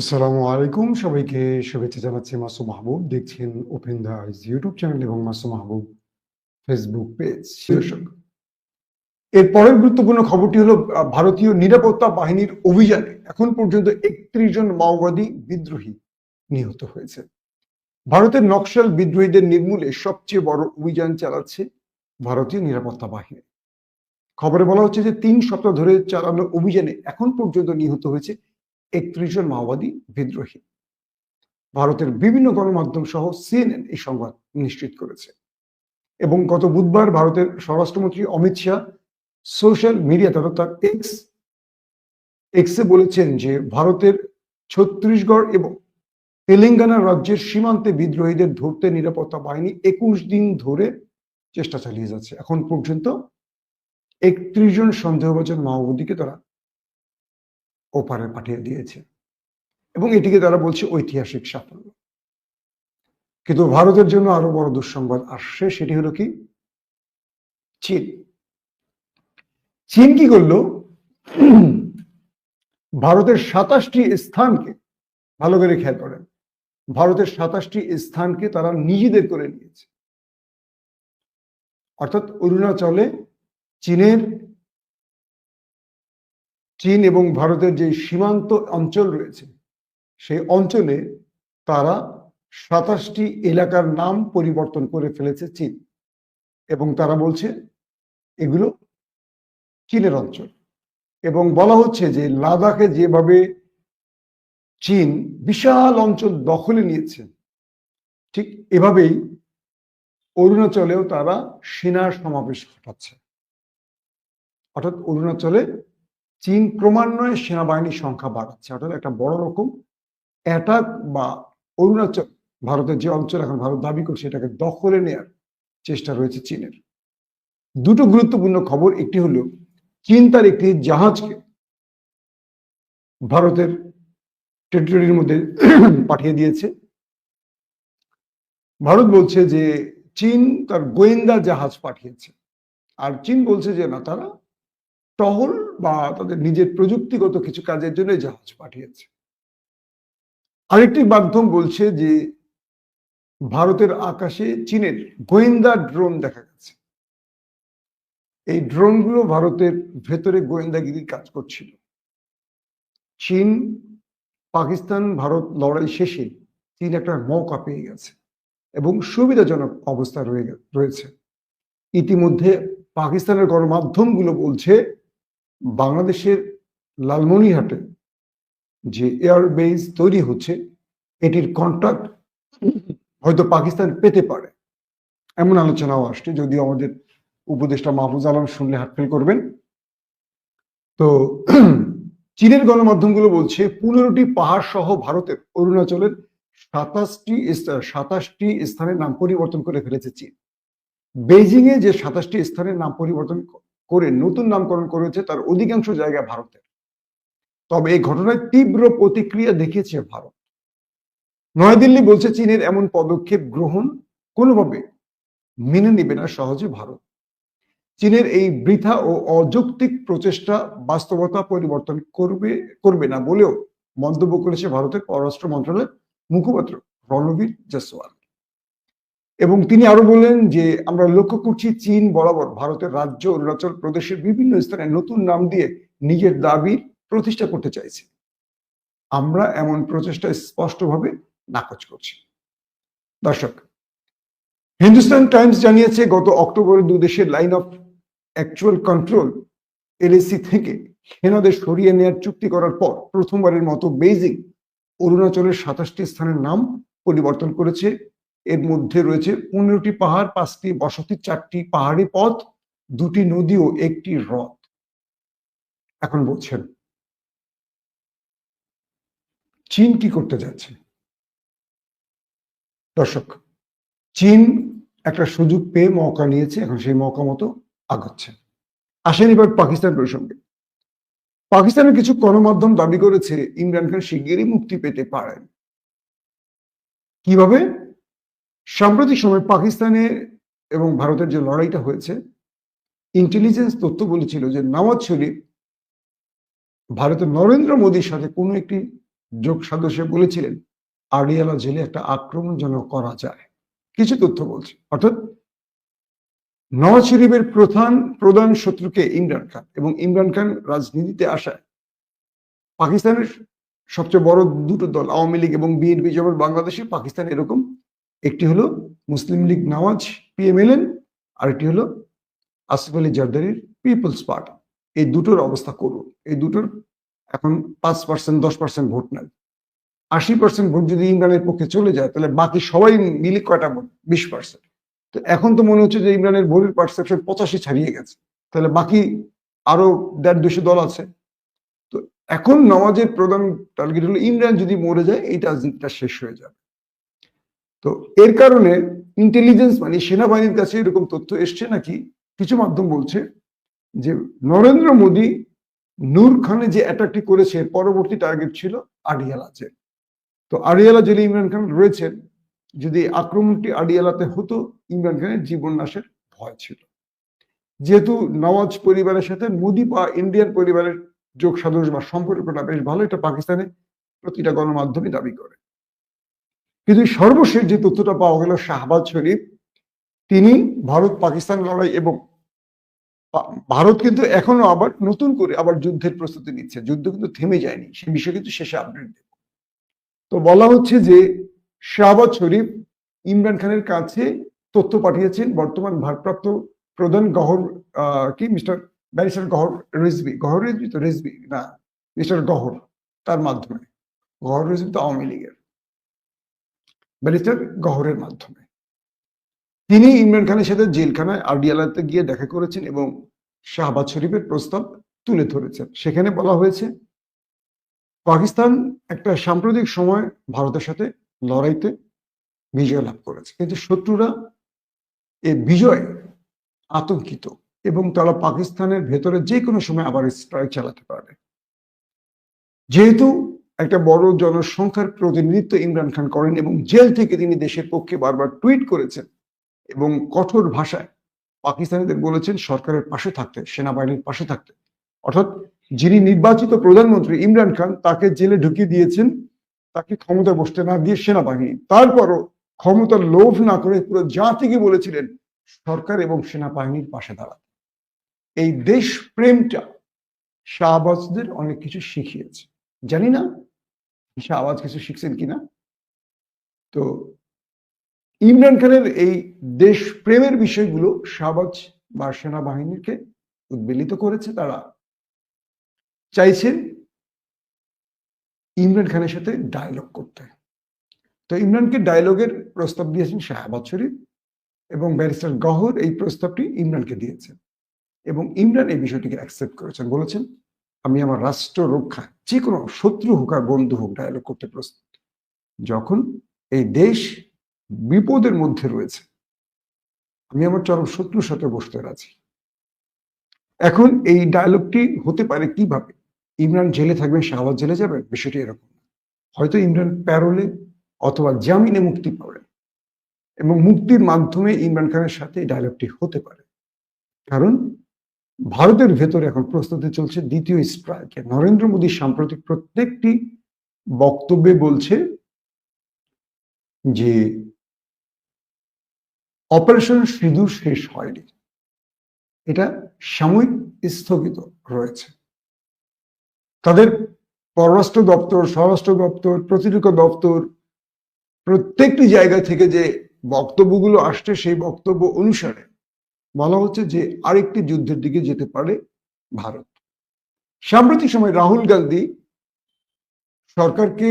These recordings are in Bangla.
আসসালামু আলাইকুম। সবাইকে শুভেচ্ছা জানাচ্ছি মাসু মাহবুব। দেখছেন open the eyes YouTube channel এবং মাসু মাহবুব ফেসবুক পেজ দর্শক, এর পরের গুরুত্বপূর্ণ খবরটি হলো ভারতীয় নিরাপত্তা বাহিনীর অভিযানে এখন পর্যন্ত একত্রিশ জন মাওবাদী বিদ্রোহী নিহত হয়েছে। ভারতের নকশাল বিদ্রোহীদের নির্মূলে সবচেয়ে বড় অভিযান চালাচ্ছে ভারতীয় নিরাপত্তা বাহিনী। খবরে বলা হচ্ছে যে, তিন সপ্তাহ ধরে চালানো অভিযানে এখন পর্যন্ত নিহত হয়েছে একত্রিশ জন মাওবাদী বিদ্রোহী। ভারতের বিভিন্ন গণমাধ্যম সহ সিএনএন এই সংবাদ নিশ্চিত করেছে। এবং গত বুধবার ভারতের স্বরাষ্ট্রমন্ত্রী অমিত শাহ সোশ্যাল মিডিয়া তথা তার এক্স এক্সে বলেছেন যে ভারতের ছত্তিশগড় এবং তেলেঙ্গানা রাজ্যের সীমান্তে বিদ্রোহীদের ধরতে নিরাপত্তা বাহিনী একুশ দিন ধরে চেষ্টা চালিয়ে যাচ্ছে। এখন পর্যন্ত একত্রিশ জন সন্দেহভাজন মাওবাদীকে তারা ওপারে পাঠিয়ে দিয়েছে। এবং এটিকে তারা বলছে ঐতিহাসিক সাফল্য। কিন্তু ভারতের জন্য আরও বড় দুঃসংবাদ আসছে, সেটি হলো কি? চীন। চীন কি করল? ভারতের সাতাশটি স্থানকে ভালো করে খেয়াল করেন। ভারতের সাতাশটি স্থানকে তারা নিজেদের করে নিয়েছে। অর্থাৎ অরুণাচলে চীনের চীন এবং ভারতের যে সীমান্ত অঞ্চল রয়েছে, সেই অঞ্চলে তারা সাতাশটি এলাকার নাম পরিবর্তন করে ফেলেছে চীন এবং তারা বলছে এগুলো চীনের অঞ্চল। এবং বলা হচ্ছে যে লাদাখে যেভাবে চীন বিশাল অঞ্চল দখলে নিয়েছে, ঠিক এভাবেই অরুণাচলেও তারা সেনার সমাবেশ ঘটাচ্ছে। অর্থাৎ অরুণাচলে চীন ক্রমান্বয়ে সেনাবাহিনীর সংখ্যা বাড়াচ্ছে। অর্থাৎ একটা বড় রকম অ্যাটাক বা অরুণাচল, ভারতের যে অঞ্চল এখন ভারত দাবি করছে এটাকে দখলে নেয়ার চেষ্টা রয়েছে চীনের। দুটো গুরুত্বপূর্ণ খবর, একটি হলো চীন তার একটি জাহাজকে ভারতের টেরিটরির মধ্যে পাঠিয়ে দিয়েছে। ভারত বলছে যে চীন তার গোয়েন্দা জাহাজ পাঠিয়েছে। আর চীন বলছে যে না, তারা টহল বা তাদের নিজের প্রযুক্তিগত কিছু কাজের জন্য জাহাজ পাঠিয়েছে। আরেকটি মাধ্যম বলছে যে ভারতের আকাশে চীনের গোয়েন্দা ড্রোন দেখা গেছে। এই ড্রোনগুলো ভারতের ভেতরে গোয়েন্দাগিরির কাজ করছিল। চীন, পাকিস্তান, ভারত লড়াই শেষে চীন একটা মৌকা পেয়ে গেছে এবং সুবিধাজনক অবস্থা রয়ে রয়েছে। ইতিমধ্যে পাকিস্তানের গণমাধ্যমগুলো বলছে বাংলাদেশের লালমনিরহাটে যে এয়ারবেস তৈরি হচ্ছে, এটির কন্ট্রাক্ট হয়তো পাকিস্তান পেতে পারে। এমন আলোচনাও আসছে, যদিও আমাদের উপদেষ্টা মাহফুজ আলম শুনলে হাতফেল করবেন। তো চীনের গণমাধ্যমগুলো বলছে, পনেরোটি পাহাড় সহ ভারতের অরুণাচলের সাতাশটি সাতাশটি স্থানের নাম পরিবর্তন করে ফেলেছে চীন। বেজিং এ যে সাতাশটি স্থানের নাম পরিবর্তন করে নতুন নামকরণ করেছে তার অধিকাংশ জায়গা ভারতের। তবে এই ঘটনায় তীব্র প্রতিক্রিয়া দেখিয়েছে ভারত। নয়াদিল্লি বলছে চীনের এমন পদক্ষেপ গ্রহণ কোনোভাবে মেনে নেবে না সহজে ভারত। চীনের এই বৃথা ও অযৌক্তিক প্রচেষ্টা বাস্তবতা পরিবর্তন করবে করবে না বলেও মন্তব্য করেছে ভারতের পররাষ্ট্র মন্ত্রণালয়ের মুখপাত্র রণবীর জয়সওয়াল। এবং তিনি আরও বললেন যে, আমরা লক্ষ্য করছি চীন বরাবর ভারতের রাজ্য, অরুণাচল প্রদেশের বিভিন্ন স্থানে নতুন নাম দিয়ে নিজের দাবি প্রতিষ্ঠা করতে চাইছে। আমরা এমন প্রচেষ্টা স্পষ্টভাবে নাকচ করছি। দর্শক, হিন্দুস্তান টাইমস জানিয়েছে, গত অক্টোবরে দু দেশের line of actual control, LAC থেকে সেনাদের সরিয়ে নেয়ার চুক্তি করার পর প্রথমবারের মতো বেইজিং অরুণাচলের সাতাশটি স্থানের নাম পরিবর্তন করেছে। এর মধ্যে রয়েছে পনেরোটি পাহাড়, পাঁচটি বসতি, চারটি পাহাড়ি পথ, দুটি নদী ও একটি হ্রদ। এখন বলছেন, চীন কি করতে যাচ্ছে? দর্শক, চীন একটা সুযোগ পেয়ে মৌকা নিয়েছে, এখন সেই মৌকা মতো আগাচ্ছে। আসেন এবার পাকিস্তান প্রসঙ্গে। পাকিস্তানের কিছু গণমাধ্যম দাবি করেছে, ইমরান খান শিগগিরই মুক্তি পেতে পারেন। কীভাবে? সাম্প্রতিক সময় পাকিস্তানে এবং ভারতের যে লড়াইটা হয়েছে ইন্টেলিজেন্স তথ্য বলেছিল যে নওয়াজ শরীফ ভারতের নরেন্দ্র মোদীর সাথে কোনো একটি যোগ সদস্য বলেছিলেন, আড়িয়ালা জেলে একটা আক্রমণ যেন করা যায়। কিছু তথ্য বলছে। অর্থাৎ নওয়াজ শরীফের প্রধান প্রধান শত্রুকে ইমরান খান এবং ইমরান খান রাজনীতিতে আসায় পাকিস্তানের সবচেয়ে বড় দুটো দল, আওয়ামী লীগ এবং বিএনপি, যেমন বাংলাদেশে পাকিস্তান এরকম একটি হলো মুসলিম লীগ নওয়াজ পিএমএলএন আরেকটি হলো আসিফ আলী জারদারির পিপলস পার্টি এই দুটোর অবস্থা করুন। এই দুটোর এখন পাঁচ পার্সেন্ট দশ পার্সেন্ট ভোট নেয় আশি পার্সেন্ট ভোট যদি ইমরানের পক্ষে চলে যায়, তাহলে বাকি সবাই মিলে কয়টা ভোট? বিশ পার্সেন্ট তো এখন তো মনে হচ্ছে যে ইমরানের ভোটের পারসেপশন পঁচাশি ছাড়িয়ে গেছে। তাহলে বাকি আরও দেড় দুশো দল আছে। তো এখন নওয়াজের প্রধান টার্গেট হলো ইমরান, যদি মরে যায় এই রাজনীতিটা শেষ হয়ে যাবে। তো এর কারণে ইন্টেলিজেন্স মানে সেনাবাহিনীর কাছে এরকম তথ্য এসছে নাকি? কিছু মাধ্যম বলছে যে নরেন্দ্র মোদী নূর খানে যে অ্যাটাকটি করেছে পরবর্তী টার্গেট ছিল আডিয়ালা জেল তো আডিয়ালা জেলে ইমরান খান রয়েছেন। যদি আক্রমণটি আডিয়ালাতে হতো, ইমরান খানের জীবন নাশের ভয় ছিল। যেহেতু নওয়াজ পরিবারের সাথে মোদি বা ইন্ডিয়ান পরিবারের যোগ সাদৃশ্য বা সম্পর্কটা বেশ ভালো, এটা পাকিস্তানে প্রতিটা গণমাধ্যমে দাবি করে। কিন্তু সর্বশেষ যে তথ্যটা পাওয়া গেল শাহবাজ শরীফ, তিনি ভারত পাকিস্তান লড়াই এবং ভারত কিন্তু এখনও আবার নতুন করে আবার যুদ্ধের প্রস্তুতি নিচ্ছে। যুদ্ধ কিন্তু থেমে যায়নি, সে বিষয়ে কিন্তু শেষে আপডেট দেব। তো বলা হচ্ছে যে শাহবাজ শরীফ ইমরান খানের কাছে তথ্য পাঠিয়েছেন বর্তমান ভারপ্রাপ্ত প্রধান গহর কি? মিস্টার ব্যারিস্টার গহর রেজবি গহর রেজবি তো রেজবি না, মিস্টার গহর, তার মাধ্যমে। গহর রেজবি তো আওয়ামী লীগের। ব্যারিস্টার গহরের মাধ্যমে। তিনি ইমরান খানের সাথে জেলখানায় আরডিয়ালাতে গিয়ে দেখা করেছেন এবং শাহবাজ শরীফের প্রস্তাব তুলে ধরেছেন। সেখানে বলা হয়েছে, পাকিস্তান একটা সাম্প্রতিক সময় ভারতের সাথে লড়াইতে বিজয় লাভ করেছে। কিন্তু শত্রুরা এ বিজয় আতঙ্কিত এবং তারা পাকিস্তানের ভেতরে যে কোনো সময় আবার স্ট্রাইক চালাতে পারবে। যেহেতু একটা বড় জনসংখ্যার প্রতিনিধিত্ব ইমরান খান করেন এবং জেল থেকে তিনি দেশের পক্ষে বারবার টুইট করেছেন এবং কঠোর ভাষায় পাকিস্তানিদের বলেছেন সরকারের পাশে থাকতে, সেনাবাহিনীর পাশে থাকতে। অর্থাৎ যিনি নির্বাচিত প্রধানমন্ত্রী ইমরান খান, তাকে জেলে ঢুকিয়ে দিয়েছেন, তাকে ক্ষমতা বসতে না দিয়ে সেনাবাহিনী। তারপরও ক্ষমতার লোভ না করে পুরো জাতিকে বলেছিলেন, সরকার এবং সেনাবাহিনীর পাশে দাঁড়াতে। এই দেশ প্রেমটা শাহবাজদের অনেক কিছু শিখিয়েছে। জানি না শাহবাজ কিছু শিখছেন কিনা? তো ইমরান খানের এই দেশ প্রেমের বিষয়গুলো শাহবাজ বা সেনাবাহিনীকে উদ্বেলিত করেছে তারা। চাইছেন ইমরান খানের সাথে ডায়লগ করতে। তো ইমরানকে ডায়লগের প্রস্তাব দিয়েছেন শাহবাজ শরীফ এবং ব্যারিস্টার গহর এই প্রস্তাবটি ইমরানকে দিয়েছেন এবং ইমরান এই বিষয়টিকে অ্যাকসেপ্ট করেছেন। বলেছেন আমি আমার রাষ্ট্র রক্ষা যে কোনো শত্রু হোক আর বন্ধু হোক ডায়লগ করতে প্রস্তুত। যখন এই দেশ বিপদের মধ্যে রয়েছে, আমি আমার চরম শত্রুর সাথে বসতে রাজি। এখন এই ডায়লগটি হতে পারে কীভাবে? ইমরান জেলে থাকবেন, শাহবাজ জেলে যাবেন? বিষয়টি এরকম হয়তো ইমরান প্যারোলে অথবা জামিনে মুক্তি পাবেন। এবং মুক্তির মাধ্যমে ইমরান খানের সাথে এই ডায়লগটি হতে পারে। কারণ ভারতের ভেতরে এখন প্রস্তুতি চলছে দ্বিতীয় স্ট্রাইকে নরেন্দ্র মোদী সাম্প্রতিক প্রত্যেকটি বক্তব্যে বলছে যে অপারেশন সিঁদুর শেষ হয়নি। এটা সাময়িক স্থগিত রয়েছে। তাদের পররাষ্ট্র দপ্তর, স্বরাষ্ট্র দপ্তর, প্রতিরক্ষা দপ্তর প্রত্যেকটি জায়গা থেকে যে বক্তব্যগুলো আসছে, সেই বক্তব্য অনুসারে বলা হচ্ছে যে আরেকটি যুদ্ধের দিকে যেতে পারে ভারত। সাম্প্রতিক সময় রাহুল গান্ধী সরকারকে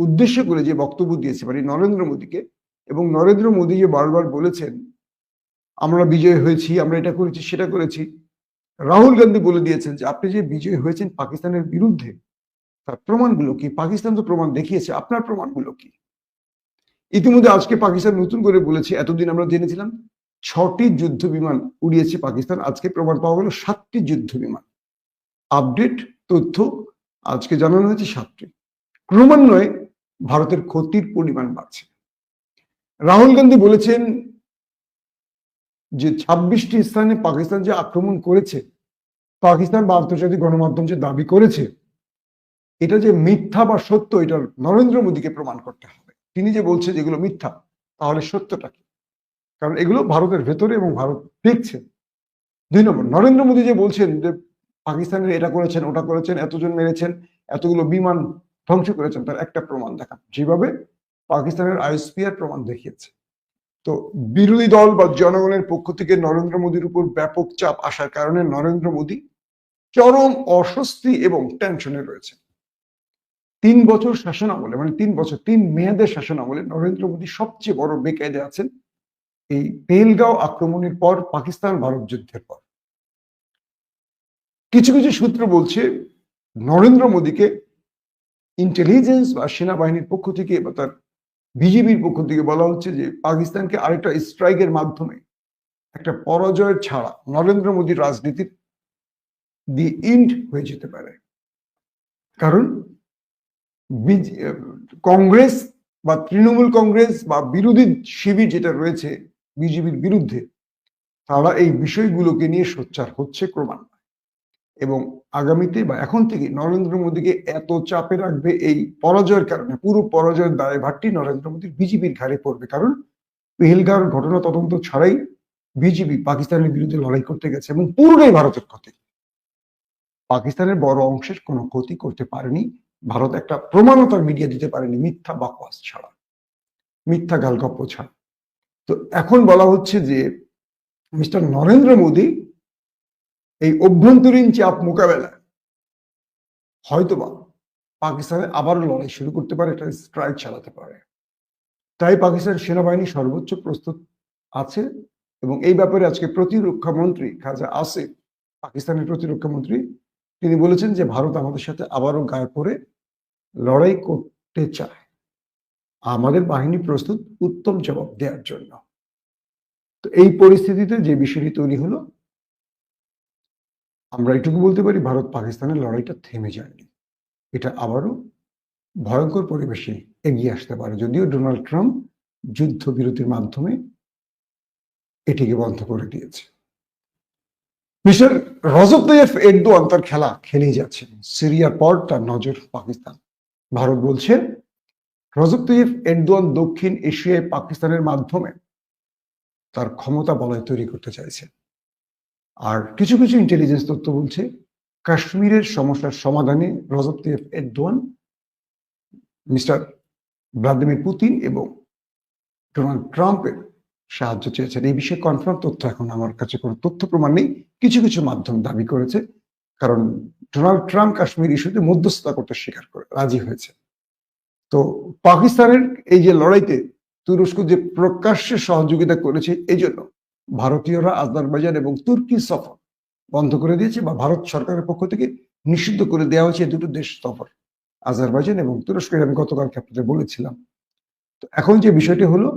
উদ্দেশ্য করে যে বক্তব্য দিয়েছে মানে নরেন্দ্র মোদীকে, এবং নরেন্দ্র মোদী যে বারবার বলেছেন, আমরা বিজয় হয়েছি, আমরা এটা করেছি, সেটা করেছি। রাহুল গান্ধী বলে দিয়েছেন যে, আপনি যে বিজয় হয়েছেন পাকিস্তানের বিরুদ্ধে, তার প্রমাণগুলো কি? পাকিস্তান তো প্রমাণ দেখিয়েছে, আপনার প্রমাণগুলো কি? ইতিমধ্যে আজকে পাকিস্তান নতুন করে বলেছে, এতদিন আমরা জেনেছিলাম ছটি যুদ্ধ বিমান উড়িয়েছে পাকিস্তান। আজকে প্রমাণ পাওয়া গেল সাতটি যুদ্ধ বিমান। আপডেট, তথ্য আজকে জানানো হয়েছে সাতটি। ক্রমান্বয়ে ভারতের ক্ষতির পরিমাণ বাড়ছে। রাহুল গান্ধী বলেছেন যে ছাব্বিশটি স্থানে পাকিস্তান যে আক্রমণ করেছে, পাকিস্তান বা আন্তর্জাতিক গণমাধ্যম যে দাবি করেছে, এটা যে মিথ্যা বা সত্য, এটা নরেন্দ্র মোদীকে প্রমাণ করতে হবে। তিনি যে বলছে যেগুলো মিথ্যা, তাহলে সত্যটা কি? কারণ এগুলো ভারতের ভেতরে এবং ভারত দেখছে। দুই নম্বর, নরেন্দ্র মোদী যে বলছেন যে পাকিস্তানের এটা করেছেন, ওটা করেছেন, এতজন মেরেছেন, এতগুলো বিমান ধ্বংস করেছেন, তার একটা প্রমাণ দেখান। যেভাবে পাকিস্তানের আইএসপিআর প্রমাণ দেখিয়েছে। তো বিরোধী দল বা জনগণের পক্ষ থেকে নরেন্দ্র মোদীর উপর ব্যাপক চাপ আসার কারণে নরেন্দ্র মোদী চরম অস্বস্তি এবং টেনশনে রয়েছে। তিন বছর শাসন আমলে মানে তিন বছর, তিন মেয়াদের শাসন আমলে নরেন্দ্র মোদী সবচেয়ে বড় বেকায়দে আছেন এই পেলগাঁও আক্রমণের পর পাকিস্তান ভারত যুদ্ধের পর। কিছু কিছু সূত্র বলছে নরেন্দ্র মোদীকে ইন্টেলিজেন্স বা সেনাবাহিনীর পক্ষ থেকে বা তার বিজেপির পক্ষ থেকে বলা হচ্ছে যে পাকিস্তানকে আরেকটা স্ট্রাইকের মাধ্যমে একটা পরাজয় ছাড়া নরেন্দ্র মোদীর রাজনীতির দি ইন্ড হয়ে যেতে পারে। কারণ কংগ্রেস বা তৃণমূল কংগ্রেস বা বিরোধী শিবির যেটা রয়েছে বিজেপির বিরুদ্ধে তারা এই বিষয়গুলোকে নিয়ে সোচ্চার হচ্ছে ক্রমান্বয়ে। এবং আগামীতে বা এখন থেকে নরেন্দ্র মোদীকে এত চাপে রাখবে এই পরাজয়ের কারণে, পুরো পরাজয়ের দায়ভারটি নরেন্দ্র মোদীর বিজেপির ঘাড়ে পড়বে। কারণ পেহেলগাঁওর ঘটনা তদন্ত ছাড়াই বিজেপি পাকিস্তানের বিরুদ্ধে লড়াই করতে গেছে এবং পুরোটাই ভারতের ক্ষতি। পাকিস্তানের বড় অংশের কোনো ক্ষতি করতে পারেনি। ভারত একটা প্রমাণতার মিডিয়া দিতে পারেনি মিথ্যা বাকওয়াস ছাড়া। মিথ্যা গালগপ্প ছাড়া। তো এখন বলা হচ্ছে যে মিস্টার নরেন্দ্র মোদী এই অভ্যন্তরীণ চাপ মোকাবেলায় হয়তোবা পাকিস্তানে আবারও লড়াই শুরু করতে পারে একটা স্ট্রাইক চালাতে পারে। তাই পাকিস্তান সেনাবাহিনী সর্বোচ্চ প্রস্তুত আছে এবং এই ব্যাপারে আজকে প্রতিরক্ষা মন্ত্রী খাজা আসিফ, পাকিস্তানের প্রতিরক্ষা মন্ত্রী, তিনি বলেছেন যে ভারত আমাদের সাথে আবারও গায়ে পড়ে লড়াই করতে চায়। আমাদের বাহিনী প্রস্তুত উত্তম জবাব দেওয়ার জন্য। তো এই পরিস্থিতিতে যে বিষয়টি তৈরি হলো, আমরা এটুকু বলতে পারি ভারত পাকিস্তানের লড়াইটা থেমে যায়নি। এটা আবারও ভয়ঙ্কর পরিবেশে এগিয়ে আসতে পারে। যদিও ডোনাল্ড ট্রাম্প যুদ্ধবিরতির মাধ্যমে এটিকে বন্ধ করে দিয়েছে। মিস্টার রজব তৈয়ফ এরদোয়ান তার খেলা খেলেই যাচ্ছেন। সিরিয়ার পর তার নজর পাকিস্তান। ভারত বলছে রজব তৈয়ফ এরদোয়ান দক্ষিণ এশিয়ায় পাকিস্তানের মাধ্যমে তার ক্ষমতা বলয় তৈরি করতে চাইছে। আর কিছু কিছু ইন্টেলিজেন্স তথ্য বলছে, কাশ্মীরের সমস্যার সমাধানে Recep Tayyip Erdogan, mister Vladimir Putin এবং ডোনাল্ড ট্রাম্পের সাহায্য চেয়েছেন। এই বিষয়ে কনফার্ম তথ্য এখন আমার কাছে কোনো তথ্য প্রমাণ নেই। কিছু কিছু মাধ্যম দাবি করেছে, কারণ ডোনাল্ড ট্রাম্প কাশ্মীর ইস্যুতে মধ্যস্থতা করতে স্বীকার করে, রাজি হয়েছে। তো পাকিস্তানের এই যে লড়াইতে তুরস্ক যে প্রকাশ্যে সহযোগিতা করেছে, এই জন্য ভারতীয়রা আজারবাইজান এবং তুর্কি সফর বন্ধ করে দিয়েছে বা ভারত সরকারের পক্ষ থেকে নিষিদ্ধ করে দেওয়া হয়েছে দুটো দেশ সফর আজারবাইজান এবং তুরস্কের আমি গতকালকে আপনাদের বলেছিলাম। তো এখন যে বিষয়টি হলো,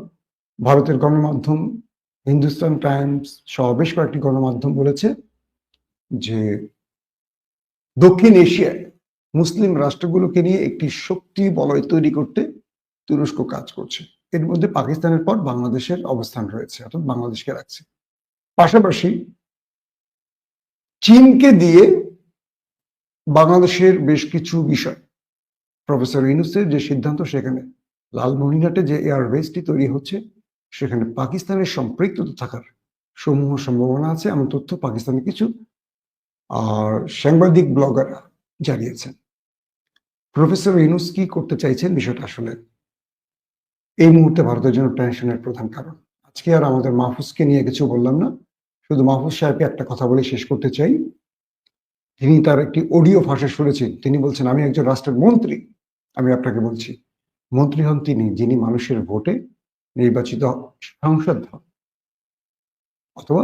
ভারতের গণমাধ্যম হিন্দুস্তান টাইমস সহ বেশ কয়েকটি গণমাধ্যম বলেছে যে দক্ষিণ এশিয়ায় মুসলিম রাষ্ট্রগুলোকে নিয়ে একটি শক্তি বলয় তৈরি করতে তুরস্ক কাজ করছে। এর মধ্যে পাকিস্তানের পর বাংলাদেশের অবস্থান রয়েছে, অর্থাৎ বাংলাদেশকে রাখছে। পাশাপাশি চীনকে দিয়ে বাংলাদেশের বেশ কিছু বিষয়। প্রফেসর ইউনুসের যে সিদ্ধান্ত, সেখানে লালমনিরহাটে যে এয়ারবেসটি তৈরি হচ্ছে, সেখানে পাকিস্তানের সম্পৃক্ততা থাকার সমূহ সম্ভাবনা আছে, এমন তথ্য পাকিস্তানের কিছু, আর সাংবাদিক ব্লগাররা জানিয়েছেন। প্রফেসর ইউনুস কি করতে চাইছেন বিষয়টা আসলে এই মুহূর্তে ভারতের জন্য টেনশনের প্রধান কারণ। আজকে আর আমাদের মাহফুজকে নিয়ে কিছু বললাম না। শুধু মাহফুজ সাহেবকে একটা কথা বলে শেষ করতে চাই। তিনি তার একটি অডিও ভাষা শুনেছেন। তিনি বলছেন, আমি একজন রাষ্ট্রের মন্ত্রী। আমি আপনাকে বলছি, মন্ত্রী হন তিনি, যিনি মানুষের ভোটে নির্বাচিত সংসদ হন অথবা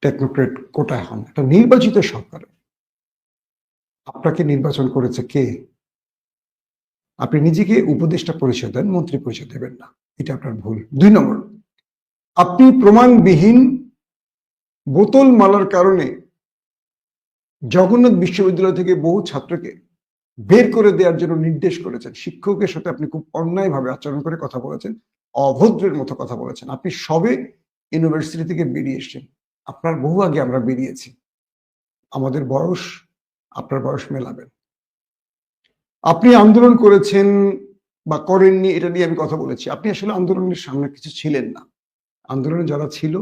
টেকনোক্রেট কোটায় হন। একটা নির্বাচিত সরকার আপনাকে নির্বাচন করেছে কে? আপনি নিজেকে উপদেষ্টা পরিষদ দেন, মন্ত্রী পরিচয় দেবেন না। এটা আপনার ভুল। দুই নম্বর, আপনি প্রমাণবিহীন বোতল মালার কারণে জগন্নাথ বিশ্ববিদ্যালয় থেকে বহু ছাত্রকে বের করে দেওয়ার জন্য নির্দেশ করেছেন। শিক্ষকের সাথে আপনি খুব অন্যায়ভাবে আচরণ করে কথা বলেছেন, অভদ্রের মতো কথা বলেছেন। আপনি সবে ইউনিভার্সিটি থেকে বেরিয়ে এসছেন। আপনার বহু আগে আমরা বেরিয়েছি। আমাদের বয়স আপনার বয়স মেলাবেন। আপনি আন্দোলন করেছেন বা করেননি, এটা নিয়ে আমি কথা বলেছি। আপনি আসলে আন্দোলনের সামনে কিছু ছিলেন না। আন্দোলনে যারা ছিল,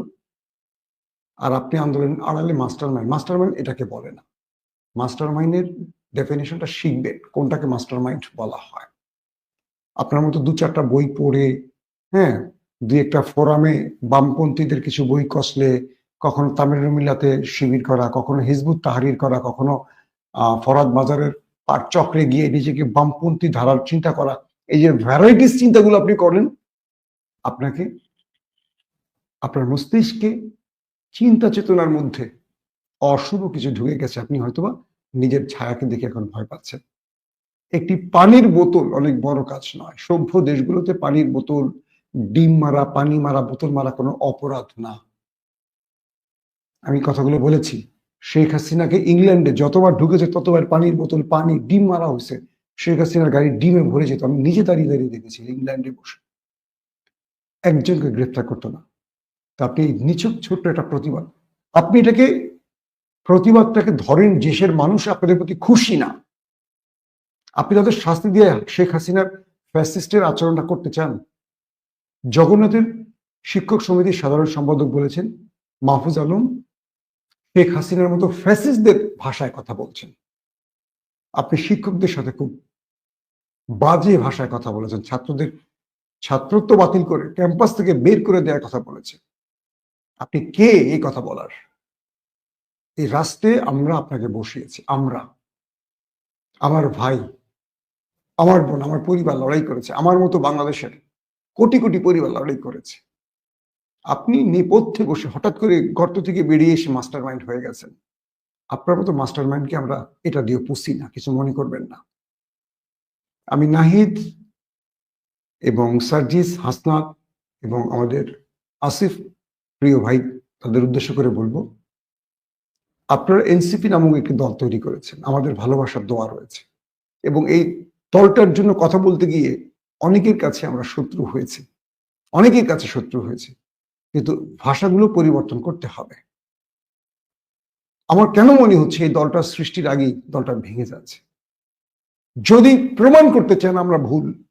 আর আপনি আন্দোলন আড়ালে মাস্টার মাইন্ড মাস্টার মাইন্ড এটাকে বলে না। মাস্টার মাইন্ডের ডেফিনেশনটা শিখবেন, কোনটাকে মাস্টার মাইন্ড বলা হয়। আপনার মতো দু চারটা বই পড়ে হ্যাঁ দুই একটা ফোরামে বামপন্থীদের কিছু বই কষলে, কখনো তামিল মিল্লাতে শিবির করা, কখনো হিজবুত তাহারির করা, কখনো ফরাদ মাজারের পাট চক্রে গিয়ে নিজেকে বামপন্থী ধারার চিন্তা করা, এই যে ভ্যারাইটিস চিন্তাগুলো আপনি করেন আপনাকে, আপনার মস্তিষ্কে চিন্তা চেতনার মধ্যে অশুভ কিছু ঢুকে গেছে, আপনি হয়তোবা নিজের ছায়াকে দেখে এখন ভয় পাচ্ছেন। একটি পানির বোতল অনেক বড় কাজ নয়। সভ্য দেশগুলোতে পানির বোতল, ডিম মারা, পানি মারা, বোতল মারা কোনো অপরাধ না। আমি কথাগুলো বলেছি শেখ হাসিনাকে ইংল্যান্ডে যতবার ঢুকেছে, ততবার পানির বোতল, পানি, ডিম মারা হয়েছে। শেখ হাসিনার গাড়ি ডিমে ভরে যেত। আমি নিজে দাঁড়িয়ে দাঁড়িয়ে দেখেছি ইংল্যান্ডে বসে। একজনকে গ্রেফতার করতো না। তা আপনি নিছক ছোট্ট একটা প্রতিবাদ। আপনি এটাকে, প্রতিবাদটাকে ধরেন দেশের মানুষ আপনাদের প্রতি খুশি না। আপনি তাদের শাস্তি দিয়ে শেখ হাসিনার ফ্যাসিস্টের আচরণটা করতে চান। জগন্নাথের শিক্ষক সমিতির সাধারণ সম্পাদক বলেছেন, মাহফুজ আলম শেখ হাসিনার মতো ফ্যাসিস্টদের ভাষায় কথা বলছেন। আপনি শিক্ষকদের সাথে খুব বাজে ভাষায় কথা বলেছেন। ছাত্রদের, ছাত্রত্ব বাতিল করে, ক্যাম্পাস থেকে বের করে দেওয়ার কথা বলেছেন। আপনি কে এই কথা বলার? এই রাস্তে আমরা আপনাকে বসিয়েছি, আমরা। আমার ভাই, আমার বোন, আমার পরিবার লড়াই করেছে, আমার মতো বাংলাদেশের কোটি কোটি পরিবার লড়াই করেছে। আপনি নেপথ্যে বসে হঠাৎ করে গর্ত থেকে বেরিয়ে এসে মাস্টার মাইন্ড হয়ে গেছেন। আপনার মতো মাস্টার মাইন্ডকে আমরা এটা দিয়ে পুষি না, কিছু মনে করবেন না। আমি নাহিদ এবং সার্জিস হাসনাত এবং আমাদের আসিফ, প্রিয় ভাই, তাদের উদ্দেশ্য করে বলব, আপনারা এনসিপি নামক একটি দল তৈরি করেছেন। আমাদের ভালোবাসার দোয়া রয়েছে। এবং এই দলটার জন্য কথা বলতে গিয়ে অনেকের কাছে আমরা শত্রু হয়েছি। অনেকের কাছে শত্রু হয়েছে। কিন্তু ভাষাগুলো পরিবর্তন করতে হবে। আমার কেন মনে হচ্ছে এই দলটার সৃষ্টির আগেই দলটা ভেঙে যাচ্ছে? যদি প্রমাণ করতে চান আমরা ভুল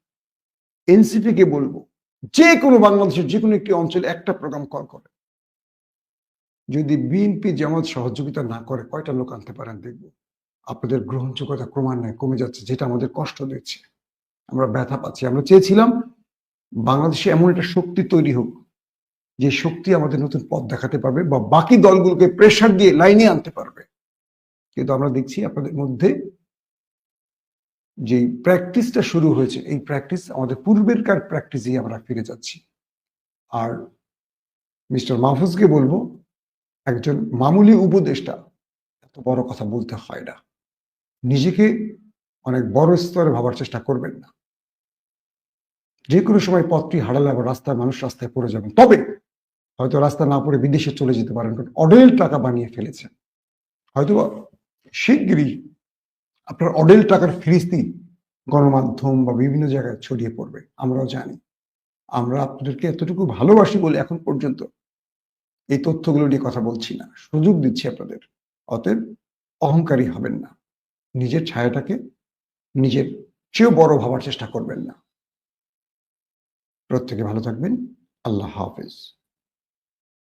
এনসিপি কে বলব, যে কোনো বাংলাদেশের যে কোনো একটি অঞ্চলে একটা প্রোগ্রাম কল করে। যদি বিএনপি জামাত সহযোগিতা না করে, কয়টা লোক আনতে পারেন দেখব। আপনাদের গ্রহণযোগ্যতা ক্রমান্বয়ে কমে যাচ্ছে, যেটা আমাদের কষ্ট দিচ্ছে। আমরা ব্যথা পাচ্ছি। আমরা চেয়েছিলাম বাংলাদেশে এমন একটা শক্তি তৈরি হোক যে শক্তি আমাদের নতুন পথ দেখাতে পারবে বা বাকি দলগুলোকে প্রেশার দিয়ে লাইনে আনতে পারবে। কিন্তু আমরা দেখছি আপনাদের মধ্যে যে প্র্যাকটিসটা শুরু হয়েছে, এই প্র্যাকটিস আমাদের পূর্বেরকার প্র্যাকটিসেই আমরা ফিরে যাচ্ছি। আর মিস্টার মাহফুজকে বলব, একজন মামুলি উপদেষ্টা এত বড় কথা বলতে হয় না। নিজেকে অনেক বড় স্তরে ভাবার চেষ্টা করবেন না। যে কোনো সময় পথটি হারালে আবার রাস্তায় মানুষ রাস্তায় পড়ে যাবেন। তবে হয়তো রাস্তা না পড়ে বিদেশে চলে যেতে পারেন, কারণ অডেল টাকা বানিয়ে ফেলেছেন হয়তো শিগগিরই আপনার অডেল টাকার ফিরিস্তি গণমাধ্যম বা বিভিন্ন জায়গায় ছড়িয়ে পড়বে, আমরাও জানি। আমরা আপনাদেরকে এতটুকু ভালোবাসি বলে এখন পর্যন্ত এই তথ্যগুলো নিয়ে কথা বলছি না। সুযোগ দিচ্ছি আপনাদের। অতএব অহংকারী হবেন না। নিজের ছায়াটাকে নিজের চেয়েও বড় ভাবার চেষ্টা করবেন না। প্রত্যেকে ভালো থাকবেন। আল্লাহ হাফেজ।